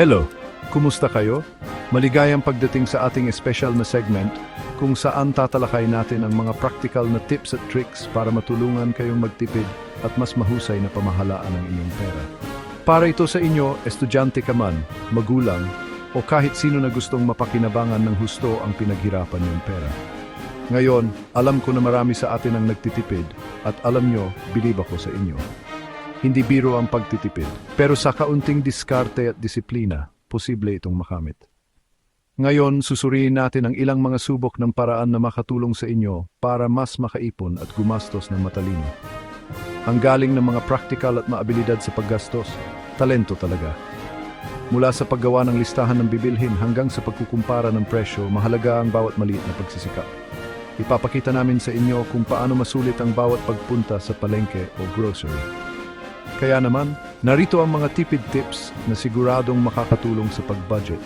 Hello, kumusta kayo? Maligayang pagdating sa ating espesyal na segment kung saan tatalakay natin ang mga practical na tips at tricks para matulungan kayong magtipid at mas mahusay na pamahalaan ang inyong pera. Para ito sa inyo, estudyante ka man, magulang, o kahit sino na gustong mapakinabangan ng husto ang pinaghirapan niyong pera. Ngayon, alam ko na marami sa atin ang nagtitipid at alam nyo, bilib ako sa inyo. Hindi biro ang pagtitipid, pero sa kaunting diskarte at disiplina, posible itong makamit. Ngayon, susuriin natin ang ilang mga subok ng paraan na makatulong sa inyo para mas makaipon at gumastos ng matalino. Ang galing ng mga practical at maabilidad sa paggastos, talento talaga. Mula sa paggawa ng listahan ng bibilhin hanggang sa pagkukumpara ng presyo, mahalaga ang bawat maliit na pagsisikap. Ipapakita namin sa inyo kung paano masulit ang bawat pagpunta sa palengke o grocery. Kaya naman, narito ang mga tipid tips na siguradong makakatulong sa pag-budget.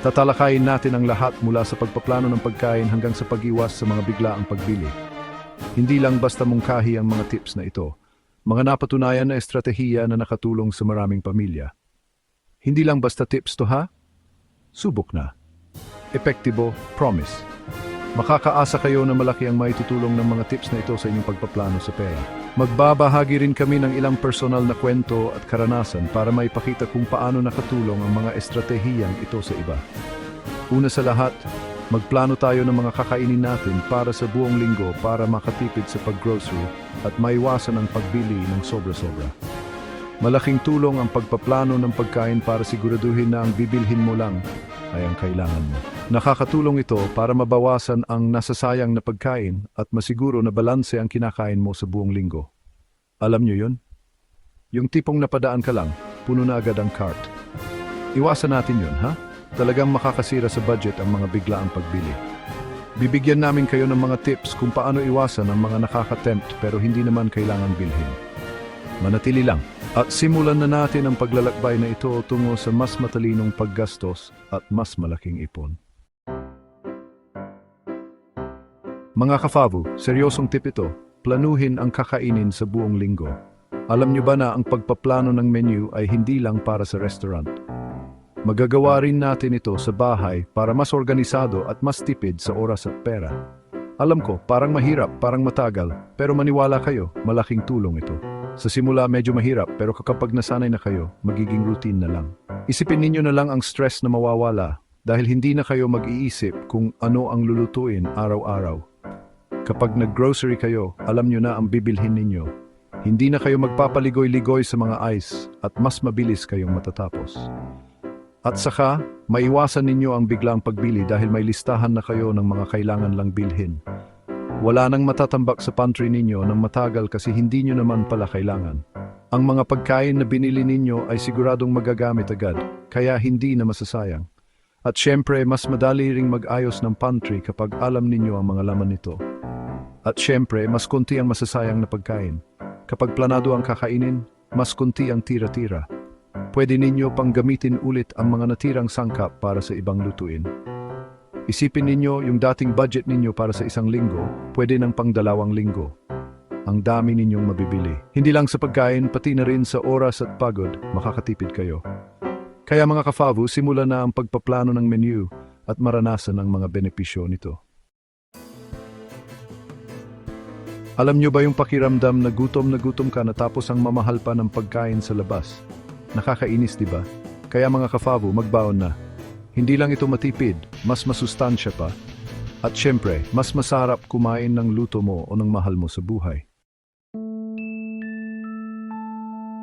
Tatalakayin natin ang lahat mula sa pagpaplano ng pagkain hanggang sa pag-iwas sa mga biglaang pagbili. Hindi lang basta mungkahi ang mga tips na ito, mga napatunayan na estratehiya na nakatulong sa maraming pamilya. Hindi lang basta tips to ha? Subok na. Epektibo, promise. Makakaasa kayo na malaki ang maitutulong ng mga tips na ito sa inyong pagpaplano sa pera. Magbabahagi rin kami ng ilang personal na kwento at karanasan para maipakita kung paano nakatulong ang mga estratehiyang ito sa iba. Una sa lahat, magplano tayo ng mga kakainin natin para sa buong linggo para makatipid sa paggrocery at maiwasan ang pagbili ng sobra-sobra. Malaking tulong ang pagpaplano ng pagkain para siguraduhin na ang bibilhin mo lang ay ang kailangan mo. Nakakatulong ito para mabawasan ang nasasayang na pagkain at masiguro na balanse ang kinakain mo sa buong linggo. Alam nyo yun? Yung tipong napadaan ka lang, puno na agad ang cart. Iwasan natin yun, ha? Talagang makakasira sa budget ang mga biglaang pagbili. Bibigyan namin kayo ng mga tips kung paano iwasan ang mga nakaka-tempt pero hindi naman kailangan bilhin. Manatili lang. At simulan na natin ang paglalakbay na ito tungo sa mas matalinong paggastos at mas malaking ipon. Mga kafavu, seryosong tip ito, planuhin ang kakainin sa buong linggo. Alam nyo ba na ang pagpaplano ng menu ay hindi lang para sa restaurant? Magagawa rin natin ito sa bahay para mas organisado at mas tipid sa oras at pera. Alam ko, parang mahirap, parang matagal, pero maniwala kayo, malaking tulong ito. Sa simula medyo mahirap pero kapag nasanay na kayo, magiging routine na lang. Isipin ninyo na lang ang stress na mawawala dahil hindi na kayo mag-iisip kung ano ang lulutuin araw-araw. Kapag nag-grocery kayo, alam nyo na ang bibilhin ninyo. Hindi na kayo magpapaligoy-ligoy sa mga ice at mas mabilis kayong matatapos. At saka, maiwasan ninyo ang biglang pagbili dahil may listahan na kayo ng mga kailangan lang bilhin. Wala nang matatambak sa pantry ninyo ng matagal kasi hindi nyo naman pala kailangan. Ang mga pagkain na binili ninyo ay siguradong magagamit agad, kaya hindi na masasayang. At syempre, mas madali ring mag-ayos ng pantry kapag alam ninyo ang mga laman nito. At syempre, mas konti ang masasayang na pagkain. Kapag planado ang kakainin, mas konti ang tira-tira. Pwede ninyo pang gamitin ulit ang mga natirang sangkap para sa ibang lutuin. Isipin ninyo yung dating budget ninyo para sa isang linggo, pwede ng pang dalawang linggo. Ang dami ninyong mabibili. Hindi lang sa pagkain, pati na rin sa oras at pagod, makakatipid kayo. Kaya mga kafavu, simulan na ang pagpaplano ng menu at maranasan ang mga benepisyo nito. Alam nyo ba yung pakiramdam na gutom na gutom ka natapos ang mamahal pa ng pagkain sa labas? Nakakainis, di ba? Kaya mga kafavu, magbaon na. Hindi lang ito matipid, mas masustansya pa. At syempre, mas masarap kumain ng luto mo o ng mahal mo sa buhay.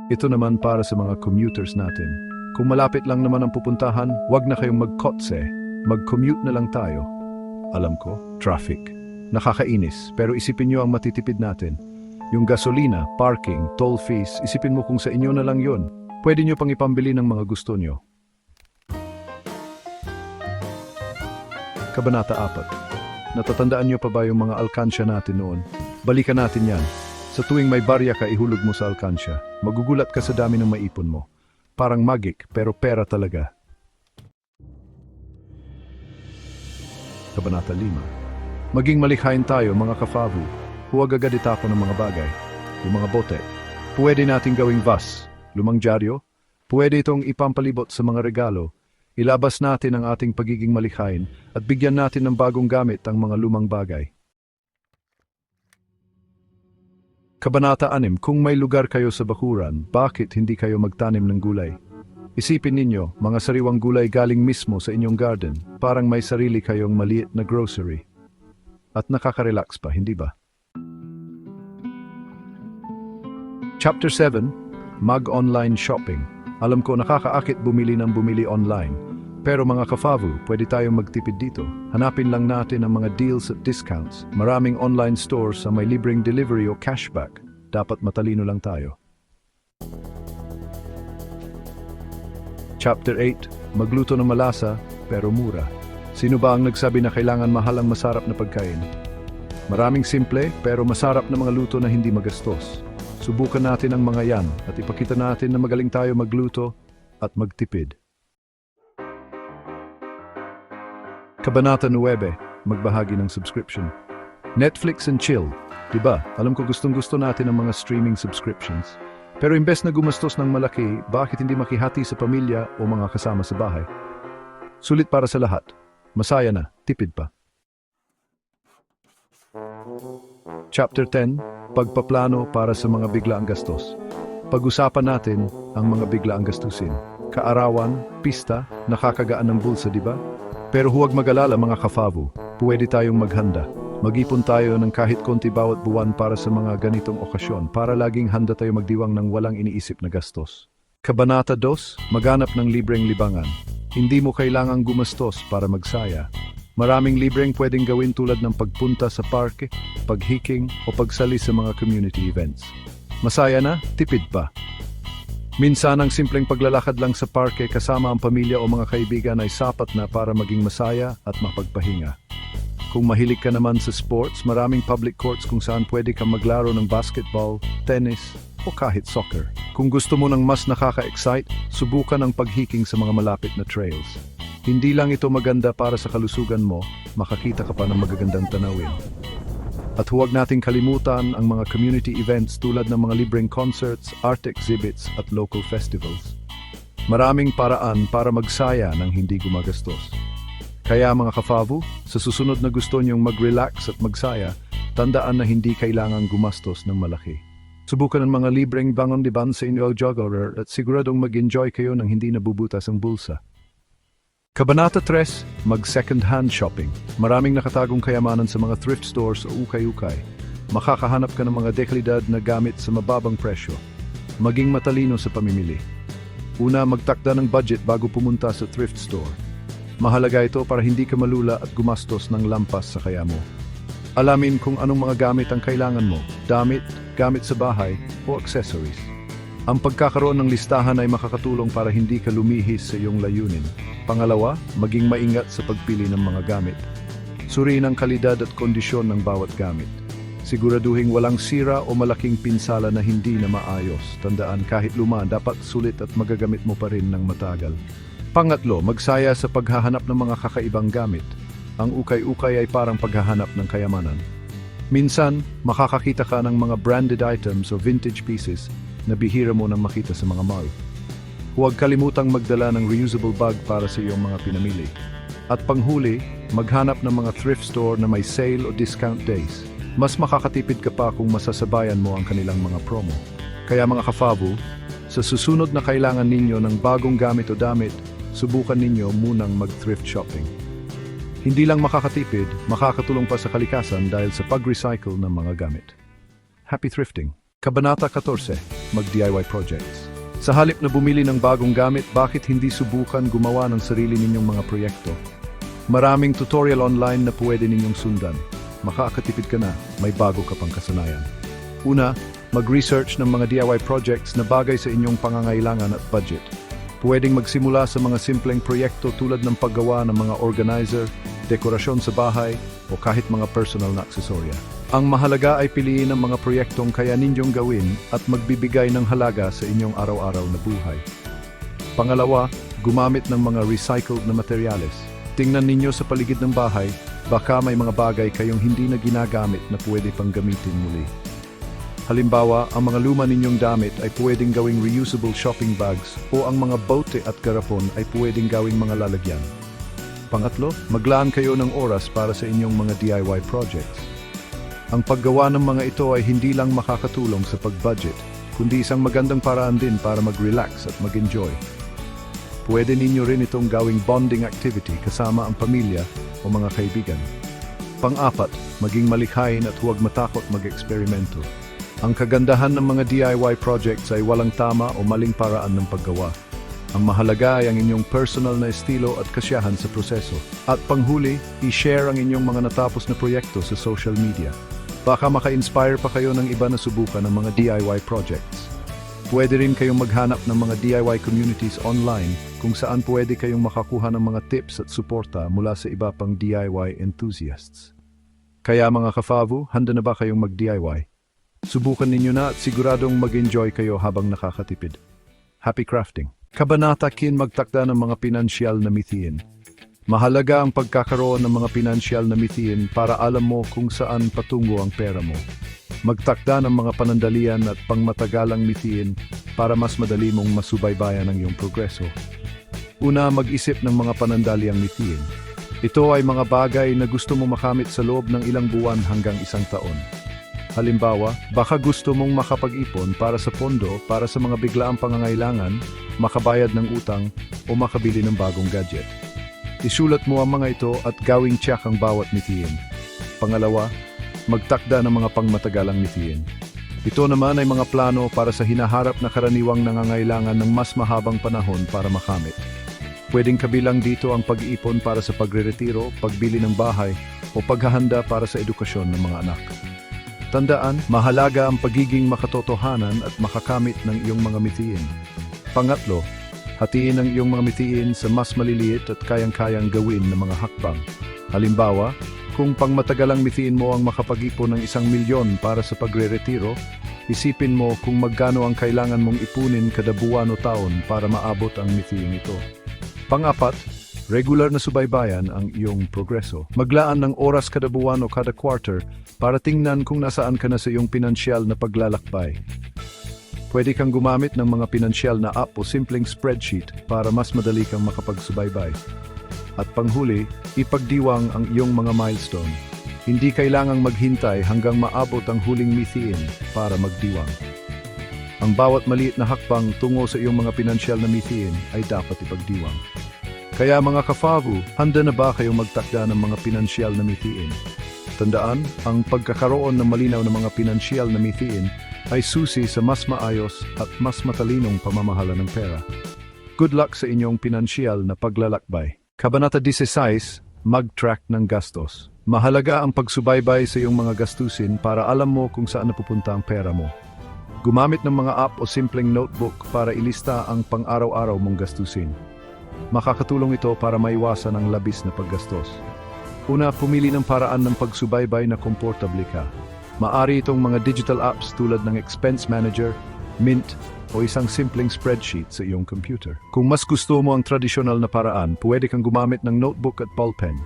Ito naman para sa mga commuters natin. Kung malapit lang naman ang pupuntahan, wag na kayong magkotse. Mag-commute na lang tayo. Alam ko, traffic. Nakakainis, pero isipin nyo ang matitipid natin. Yung gasolina, parking, toll fees, isipin mo kung sa inyo na lang yon. Pwede nyo pang ipambili ng mga gusto nyo. Kabanata 4. Natatandaan nyo pa ba yung mga alkansya natin noon? Balikan natin yan. Sa tuwing may barya ka, ihulog mo sa alkansya. Magugulat ka sa dami ng maipon mo. Parang magic, pero pera talaga. Kabanata 5. Maging malikhain tayo, mga kafavu. Huwag agad itapon ng mga bagay. Yung mga bote. Pwede nating gawing vas, lumang dyaryo, Pwede itong ipampalibot sa mga regalo, ilabas natin ang ating pagiging malikhain at bigyan natin ng bagong gamit ang mga lumang bagay. Kabanata 6, kung may lugar kayo sa bakuran, bakit hindi kayo magtanim ng gulay? Isipin ninyo, mga sariwang gulay galing mismo sa inyong garden, parang may sarili kayong maliit na grocery. At nakaka-relax pa, hindi ba? Chapter 7, Mag-Online Shopping. Alam ko nakakaakit bumili ng bumili online. Pero mga kafavu, pwede tayong magtipid dito. Hanapin lang natin ang mga deals at discounts. Maraming online stores sa may libreng delivery o cashback. Dapat matalino lang tayo. Chapter 8, Magluto ng malasa pero mura. Sino ba ang nagsabi na kailangan mahal ang masarap na pagkain? Maraming simple pero masarap na mga luto na hindi magastos. Subukan natin ang mga yan at ipakita natin na magaling tayo magluto at magtipid. Kabanata 9, magbahagi ng subscription. Netflix and chill, 'di ba? Alam ko gustong-gusto natin ang mga streaming subscriptions. Pero imbes na gumastos ng malaki, bakit hindi makihati sa pamilya o mga kasama sa bahay? Sulit para sa lahat. Masaya na, tipid pa. Chapter 10, Pagpaplano para sa mga biglaang gastos. Pag-usapan natin ang mga biglaang gastusin. Kaarawan, pista, nakakagaan ng bulsa, di ba? Pero huwag mag-alala mga kafavu, pwede tayong maghanda. Mag-ipon tayo ng kahit konti bawat buwan para sa mga ganitong okasyon para laging handa tayo magdiwang ng walang iniisip na gastos. Kabanata 2, maganap ng libreng libangan. Hindi mo kailangang gumastos para magsaya. Maraming libreng pwedeng gawin tulad ng pagpunta sa parke, paghiking o pagsali sa mga community events. Masaya na, tipid pa. Minsan ang simpleng paglalakad lang sa parke kasama ang pamilya o mga kaibigan ay sapat na para maging masaya at mapagpahinga. Kung mahilig ka naman sa sports, maraming public courts kung saan pwede kang maglaro ng basketball, tennis, o kahit soccer. Kung gusto mo ng mas nakaka-excite, subukan ang paghiking sa mga malapit na trails. Hindi lang ito maganda para sa kalusugan mo, makakita ka pa ng magagandang tanawin. At huwag nating kalimutan ang mga community events tulad ng mga libreng concerts, art exhibits at local festivals. Maraming paraan para magsaya ng hindi gumagastos. Kaya mga kafavu, sa susunod na gusto niyong mag-relax at magsaya, tandaan na hindi kailangang gumastos ng malaki. Subukan ang mga libreng bangon diban sa inyo jogger at siguradong mag-enjoy kayo ng hindi nabubutas ang bulsa. Kabanata 3, mag-second hand shopping. Maraming nakatagong kayamanan sa mga thrift stores o ukay-ukay. Makakahanap ka ng mga dekalidad na gamit sa mababang presyo. Maging matalino sa pamimili. Una, magtakda ng budget bago pumunta sa thrift store. Mahalaga ito para hindi ka malula at gumastos ng lampas sa kaya mo. Alamin kung anong mga gamit ang kailangan mo, damit, gamit sa bahay, o accessories. Ang pagkakaroon ng listahan ay makakatulong para hindi ka lumihis sa iyong layunin. Pangalawa, maging maingat sa pagpili ng mga gamit. Suriin ang kalidad at kondisyon ng bawat gamit. Siguraduhin walang sira o malaking pinsala na hindi na maayos. Tandaan kahit luma, dapat sulit at magagamit mo pa rin ng matagal. Pangatlo, magsaya sa paghahanap ng mga kakaibang gamit. Ang ukay-ukay ay parang paghahanap ng kayamanan. Minsan, makakakita ka ng mga branded items o vintage pieces na bihira mo nang makita sa mga mall. Huwag kalimutang magdala ng reusable bag para sa iyong mga pinamili. At panghuli, maghanap ng mga thrift store na may sale o discount days. Mas makakatipid ka pa kung masasabayan mo ang kanilang mga promo. Kaya mga kafabu, sa susunod na kailangan ninyo ng bagong gamit o damit, subukan ninyo munang mag-thrift shopping. Hindi lang makakatipid, makakatulong pa sa kalikasan dahil sa pag-recycle ng mga gamit. Happy thrifting! Kabanata 14, mag-DIY projects. Sa halip na bumili ng bagong gamit, bakit hindi subukan gumawa ng sarili ninyong mga proyekto? Maraming tutorial online na pwede ninyong sundan. Makakatipid ka na, may bago ka pang kasanayan. Una, mag-research ng mga DIY projects na bagay sa inyong pangangailangan at budget. Pwedeng magsimula sa mga simpleng proyekto tulad ng paggawa ng mga organizer, dekorasyon sa bahay, o kahit mga personal na aksesorya. Ang mahalaga ay piliin ang mga proyektong kaya ninyong gawin at magbibigay ng halaga sa inyong araw-araw na buhay. Pangalawa, gumamit ng mga recycled na materyales. Tingnan ninyo sa paligid ng bahay, baka may mga bagay kayong hindi na ginagamit na pwede pang gamitin muli. Halimbawa, ang mga luma ninyong damit ay pwedeng gawing reusable shopping bags o ang mga bote at garapon ay pwedeng gawing mga lalagyan. Pangatlo, maglaan kayo ng oras para sa inyong mga DIY projects. Ang paggawa ng mga ito ay hindi lang makakatulong sa pag-budget, kundi isang magandang paraan din para mag-relax at mag-enjoy. Pwede ninyo rin itong gawing bonding activity kasama ang pamilya o mga kaibigan. Pang-apat, maging malikhain at huwag matakot mag-eksperimento. Ang kagandahan ng mga DIY projects ay walang tama o maling paraan ng paggawa. Ang mahalaga ay ang inyong personal na estilo at kasiyahan sa proseso. At panghuli, i-share ang inyong mga natapos na proyekto sa social media. Baka maka-inspire pa kayo ng iba na subukan ng mga DIY projects. Pwede rin kayong maghanap ng mga DIY communities online kung saan pwede kayong makakuha ng mga tips at suporta mula sa iba pang DIY enthusiasts. Kaya mga kafavu, handa na ba kayong mag-DIY? Subukan ninyo na at siguradong mag-enjoy kayo habang nakakatipid. Happy crafting! Kabanata kin magtakda ng mga pinansyal na mithiin. Mahalaga ang pagkakaroon ng mga pinansyal na mithiin para alam mo kung saan patungo ang pera mo. Magtakda ng mga panandalian at pangmatagalang mithiin para mas madali mong masubaybayan ang iyong progreso. Una, mag-isip ng mga panandaliang mithiin. Ito ay mga bagay na gusto mo makamit sa loob ng ilang buwan hanggang isang taon. Halimbawa, baka gusto mong makapag-ipon para sa pondo para sa mga biglaang pangangailangan, makabayad ng utang, o makabili ng bagong gadget. Isulat mo ang mga ito at gawing tiyak ang bawat mithiin. Pangalawa, magtakda ng mga pangmatagalang mithiin. Ito naman ay mga plano para sa hinaharap na karaniwang nangangailangan ng mas mahabang panahon para makamit. Pwedeng kabilang dito ang pag-iipon para sa pagre-retiro, pagbili ng bahay, o paghahanda para sa edukasyon ng mga anak. Tandaan, mahalaga ang pagiging makatotohanan at makakamit ng iyong mga mithiin. Pangatlo, hatiin ang iyong mga mithiin sa mas maliliit at kayang-kayang gawin na mga hakbang. Halimbawa, kung pangmatagalang mithiin mo ang makapag-ipon ng isang milyon para sa pagre-retiro, isipin mo kung magkano ang kailangan mong ipunin kada buwan o taon para maabot ang mithiin ito. Pangapat, regular na subaybayan ang iyong progreso. Maglaan ng oras kada buwan o kada quarter para tingnan kung nasaan ka na sa iyong pinansyal na paglalakbay. Pwede kang gumamit ng mga pinansyal na app o simpleng spreadsheet para mas madali kang makapagsubaybay. At panghuli, ipagdiwang ang iyong mga milestone. Hindi kailangang maghintay hanggang maabot ang huling mithiin para magdiwang. Ang bawat maliit na hakbang tungo sa iyong mga pinansyal na mithiin ay dapat ipagdiwang. Kaya mga kafavu, handa na ba kayong magtakda ng mga pinansyal na mithiin? Tandaan, ang pagkakaroon ng malinaw ng mga pinansyal na mithiin ay susi sa mas maayos at mas matalinong pamamahala ng pera. Good luck sa inyong pinansyal na paglalakbay. Kabanata 16, Mag-track ng gastos. Mahalaga ang pagsubaybay sa iyong mga gastusin para alam mo kung saan napupunta ang pera mo. Gumamit ng mga app o simpleng notebook para ilista ang pang-araw-araw mong gastusin. Makakatulong ito para maiwasan ang labis na paggastos. Una, pumili ng paraan ng pagsubaybay na komportable ka. Maari itong mga digital apps tulad ng Expense Manager, Mint, o isang simpleng spreadsheet sa iyong computer. Kung mas gusto mo ang tradisyonal na paraan, pwede kang gumamit ng notebook at ballpen.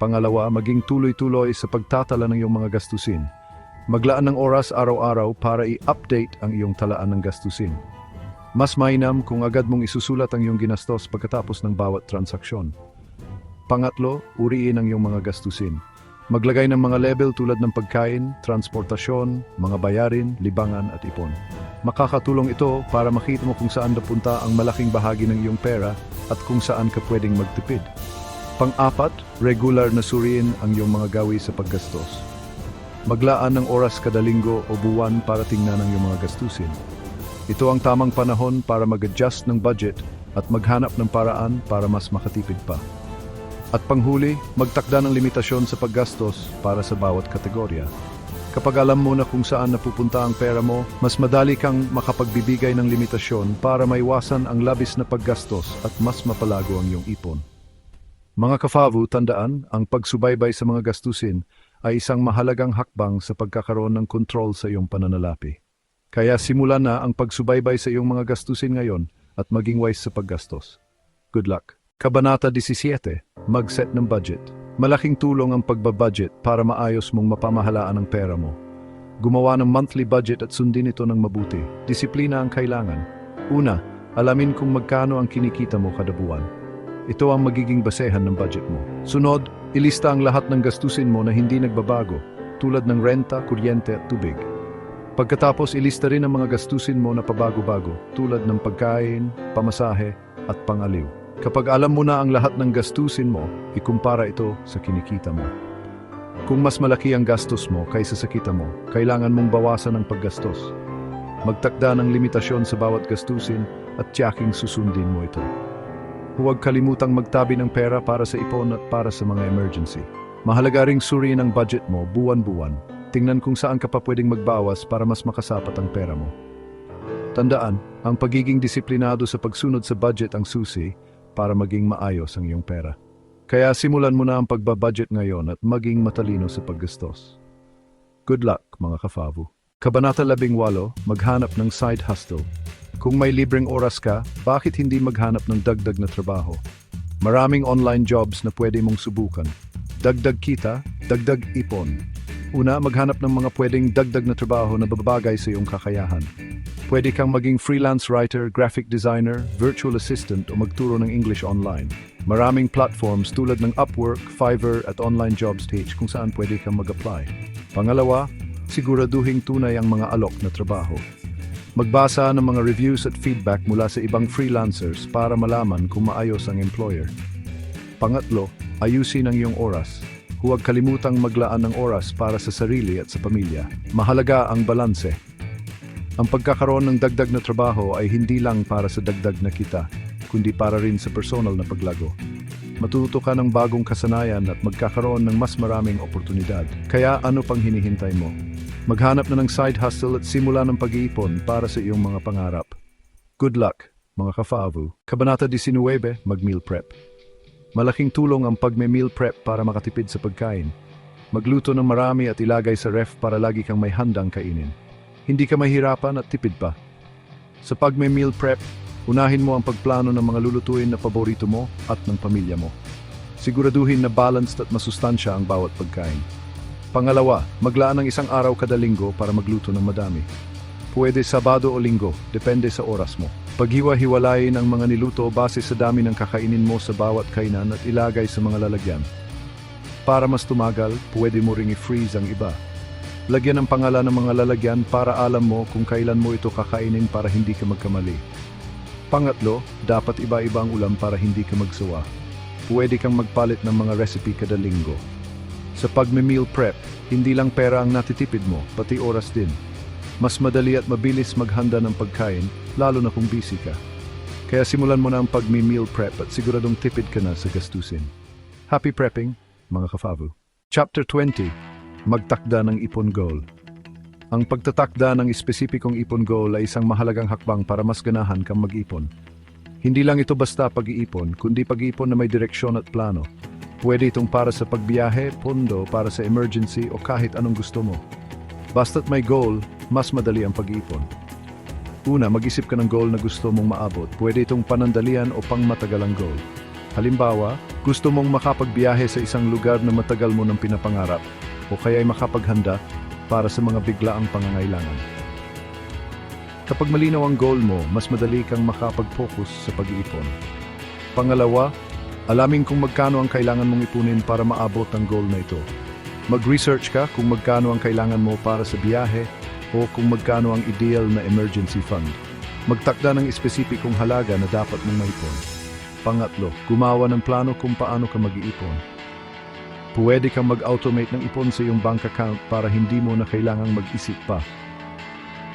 Pangalawa, maging tuloy-tuloy sa pagtatala ng iyong mga gastusin. Maglaan ng oras araw-araw para i-update ang iyong talaan ng gastusin. Mas mainam kung agad mong isusulat ang iyong ginastos pagkatapos ng bawat transaksyon. Pangatlo, uriin ang iyong mga gastusin. Maglagay ng mga level tulad ng pagkain, transportasyon, mga bayarin, libangan at ipon. Makakatulong ito para makita mo kung saan napunta ang malaking bahagi ng iyong pera at kung saan ka pwedeng magtipid. Pang-apat, regular na suriin ang iyong mga gawi sa paggastos. Maglaan ng oras kada linggo o buwan para tingnan ang iyong mga gastusin. Ito ang tamang panahon para mag-adjust ng budget at maghanap ng paraan para mas makatipid pa. At panghuli, magtakda ng limitasyon sa paggastos para sa bawat kategorya. Kapag alam mo na kung saan napupunta ang pera mo, mas madali kang makapagbibigay ng limitasyon para maiwasan ang labis na paggastos at mas mapalago ang iyong ipon. Mga kafavu, tandaan, ang pagsubaybay sa mga gastusin ay isang mahalagang hakbang sa pagkakaroon ng kontrol sa iyong pananalapi. Kaya simulan na ang pagsubaybay sa iyong mga gastusin ngayon at maging wise sa paggastos. Good luck! Kabanata 17, Mag-set ng budget. Malaking tulong ang pagbabudget para maayos mong mapamahalaan ang pera mo. Gumawa ng monthly budget at sundin ito ng mabuti. Disiplina ang kailangan. Una, alamin kung magkano ang kinikita mo kada buwan. Ito ang magiging basehan ng budget mo. Sunod, ilista ang lahat ng gastusin mo na hindi nagbabago, tulad ng renta, kuryente at tubig. Pagkatapos, ilista rin ang mga gastusin mo na pabago-bago, tulad ng pagkain, pamasahe, at pangaliw. Kapag alam mo na ang lahat ng gastusin mo, ikumpara ito sa kinikita mo. Kung mas malaki ang gastos mo kaysa sa kita mo, kailangan mong bawasan ang paggastos. Magtakda ng limitasyon sa bawat gastusin at tiyaking susundin mo ito. Huwag kalimutang magtabi ng pera para sa ipon at para sa mga emergency. Mahalaga ring suriin ang budget mo buwan-buwan. Tingnan kung saan ka pa pwedeng magbawas para mas makasapat ang pera mo. Tandaan, ang pagiging disiplinado sa pagsunod sa budget ang susi para maging maayos ang iyong pera. Kaya simulan mo na ang pagbabudget ngayon at maging matalino sa paggastos. Good luck, mga kafavu. Kabanata 18, maghanap ng side hustle. Kung may libreng oras ka, bakit hindi maghanap ng dagdag na trabaho? Maraming online jobs na pwede mong subukan. Dagdag kita, dagdag ipon. Una, maghanap ng mga pwedeng dagdag na trabaho na babagay sa iyong kakayahan. Pwede kang maging freelance writer, graphic designer, virtual assistant o magturo ng English online. Maraming platforms tulad ng Upwork, Fiverr at Online Jobs page kung saan pwede kang mag-apply. Pangalawa, siguraduhing tunay ang mga alok na trabaho. Magbasa ng mga reviews at feedback mula sa ibang freelancers para malaman kung maayos ang employer. Pangatlo, ayusin ang iyong oras. Huwag kalimutang maglaan ng oras para sa sarili at sa pamilya. Mahalaga ang balanse. Ang pagkakaroon ng dagdag na trabaho ay hindi lang para sa dagdag na kita, kundi para rin sa personal na paglago. Matuto ka ng bagong kasanayan at magkakaroon ng mas maraming oportunidad. Kaya ano pang hinihintay mo? Maghanap na ng side hustle at simula ng pag-iipon para sa iyong mga pangarap. Good luck, mga kafavu. Kabanata 19, mag-meal prep. Malaking tulong ang pagme-meal prep para makatipid sa pagkain. Magluto ng marami at ilagay sa ref para lagi kang may handang kainin. Hindi ka mahirapan at tipid pa. Sa pagme-meal prep, unahin mo ang pagplano ng mga lulutuin na paborito mo at ng pamilya mo. Siguraduhin na balanced at masustansya ang bawat pagkain. Pangalawa, maglaan ng isang araw kada linggo para magluto ng madami. Pwede Sabado o Linggo, depende sa oras mo. Paghiwa-hiwalayin ang mga niluto base sa dami ng kakainin mo sa bawat kainan at ilagay sa mga lalagyan. Para mas tumagal, pwede mo ring i-freeze ang iba. Lagyan ng pangalan ng mga lalagyan para alam mo kung kailan mo ito kakainin para hindi ka magkamali. Pangatlo, dapat iba-iba ang ulam para hindi ka magsawa. Pwede kang magpalit ng mga recipe kada linggo. Sa pagme-meal prep, hindi lang pera ang natitipid mo, pati oras din. Mas madali at mabilis maghanda ng pagkain, lalo na kung busy ka. Kaya simulan mo na ang pagme-meal prep at siguradong tipid ka na sa gastusin. Happy prepping, mga kafavu. Chapter 20 Magtakda ng ipon goal. Ang pagtatakda ng espesipikong ipon goal ay isang mahalagang hakbang para mas ganahan kang mag-ipon. Hindi lang ito basta pag-iipon, kundi pag-iipon na may direksyon at plano. Pwede itong para sa pagbiyahe, pondo, para sa emergency o kahit anong gusto mo. Basta't may goal, mas madali ang pag-iipon. Una, mag-isip ka ng goal na gusto mong maabot. Pwede itong panandalian o pangmatagalang goal. Halimbawa, gusto mong makapagbiyahe sa isang lugar na matagal mo nang pinapangarap o kaya'y makapaghanda para sa mga biglaang pangangailangan. Kapag malinaw ang goal mo, mas madali kang makapag-focus sa pag-iipon. Pangalawa, alamin kung magkano ang kailangan mong ipunin para maabot ang goal na ito. Mag-research ka kung magkano ang kailangan mo para sa biyahe o kung magkano ang ideal na emergency fund. Magtakda ng espesipikong halaga na dapat mong maipon. Pangatlo, gumawa ng plano kung paano ka mag-iipon. Pwede kang mag-automate ng ipon sa iyong bank account para hindi mo na kailangang mag-isip pa.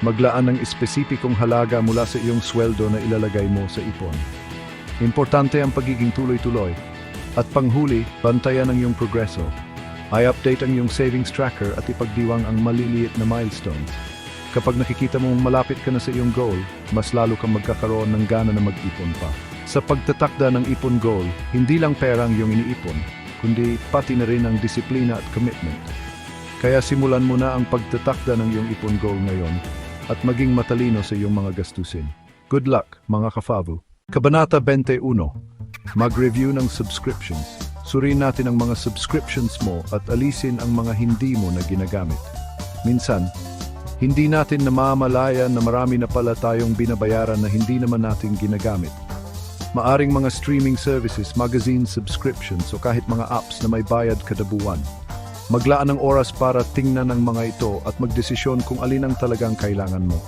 Maglaan ng espesipikong halaga mula sa iyong sweldo na ilalagay mo sa ipon. Importante ang pagiging tuloy-tuloy. At panghuli, bantayan ang iyong progreso. I-update ang iyong savings tracker at ipagdiwang ang maliliit na milestones. Kapag nakikita mong malapit ka na sa iyong goal, mas lalo kang magkakaroon ng gana na mag-ipon pa. Sa pagtatakda ng ipon goal, hindi lang pera ang iyong iniipon, kundi pati na rin ang disiplina at commitment. Kaya simulan mo na ang pagtatakda ng iyong ipon goal ngayon at maging matalino sa iyong mga gastusin. Good luck, mga kafavu! Kabanata 21 Mag-review ng subscriptions. Suriin natin ang mga subscriptions mo at alisin ang mga hindi mo na ginagamit. Minsan, Hindi natin namamalayan na marami na pala tayong binabayaran na hindi naman natin ginagamit. Maaring mga streaming services, magazine subscriptions o kahit mga apps na may bayad kada buwan. Maglaan ng oras para tingnan ang mga ito at magdesisyon kung alin ang talagang kailangan mo.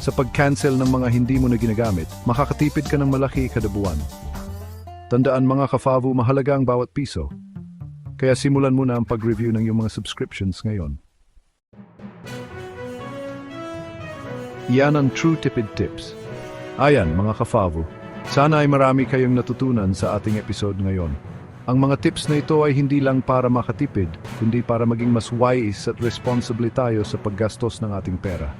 Sa pag-cancel ng mga hindi mo na ginagamit, makakatipid ka ng malaki kada buwan. Tandaan mga kafavu, mahalaga ang bawat piso. Kaya simulan mo na ang pag-review ng iyong mga subscriptions ngayon. Yan ang True Tipid Tips. Ayan mga kafavu, sana ay marami kayong natutunan sa ating episode ngayon. Ang mga tips na ito ay hindi lang para makatipid, kundi para maging mas wise at responsibly tayo sa paggastos ng ating pera.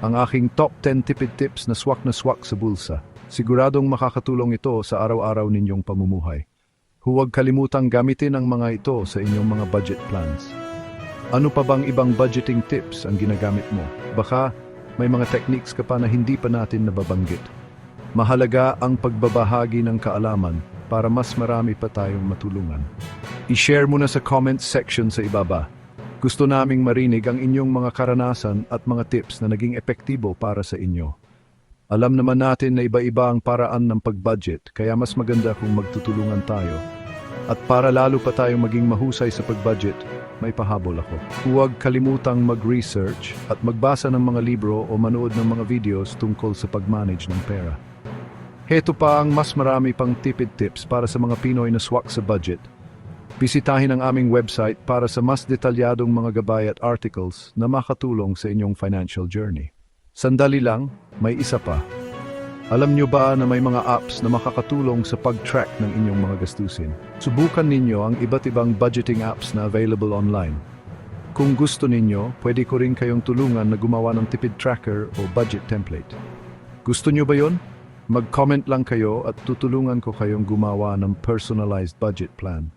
Ang aking top 10 tipid tips na swak na swak sa bulsa. Siguradong makakatulong ito sa araw-araw ninyong pamumuhay. Huwag kalimutang gamitin ang mga ito sa inyong mga budget plans. Ano pa bang ibang budgeting tips ang ginagamit mo? Baka may mga techniques ka pa na hindi pa natin nababanggit. Mahalaga ang pagbabahagi ng kaalaman para mas marami pa tayong matulungan. I-share mo na sa comments section sa ibaba. Gusto naming marinig ang inyong mga karanasan at mga tips na naging epektibo para sa inyo. Alam naman natin na iba-iba ang paraan ng pag-budget, kaya mas maganda kung magtutulungan tayo. At para lalo pa tayong maging mahusay sa pag-budget, may pahabol ako. Huwag kalimutang mag-research at magbasa ng mga libro o manood ng mga videos tungkol sa pag-manage ng pera. Heto pa ang mas marami pang tipid tips para sa mga Pinoy na swak sa budget. Bisitahin ang aming website para sa mas detalyadong mga gabay at articles na makatulong sa inyong financial journey. Sandali lang, may isa pa. Alam nyo ba na may mga apps na makakatulong sa pag-track ng inyong mga gastusin? Subukan ninyo ang iba't ibang budgeting apps na available online. Kung gusto ninyo, pwede ko rin kayong tulungan na gumawa ng tipid tracker o budget template. Gusto nyo ba yon? Mag-comment lang kayo at tutulungan ko kayong gumawa ng personalized budget plan.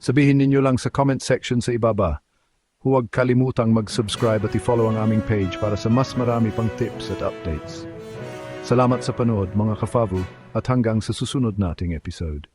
Sabihin ninyo lang sa comment section sa ibaba. Huwag kalimutang mag-subscribe at i-follow ang aming page para sa mas marami pang tips at updates. Salamat sa panood mga kafavu at hanggang sa susunod nating episode.